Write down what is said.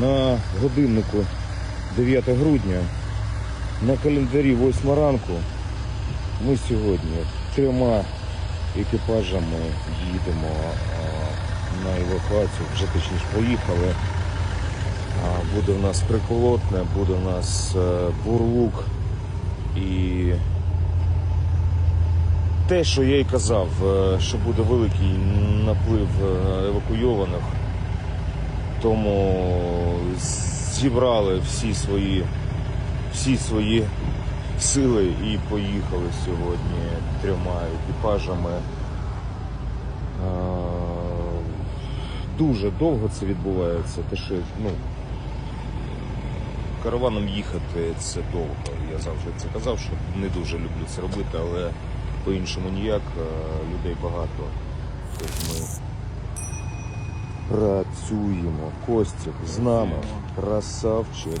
На годиннику 9 грудня, на календарі 8 ранку. Ми сьогодні трьома екіпажами їдемо на евакуацію, вже точніше поїхали. Буде в нас приколотне, буде в нас е, бурлук і те, що я й казав, е, що буде великий наплив е, евакуйованих, тому зібрали всі свої, всі свої сили і поїхали сьогодні трьома екіпажами. Е, Дуже довго це відбувається. Те, що, ну, караваном їхати це довго. Я завжди це казав, що не дуже люблю це робити, але по-іншому ніяк. Е, Людей багато. Тож ми працюємо. Костік з нами. Красавчик.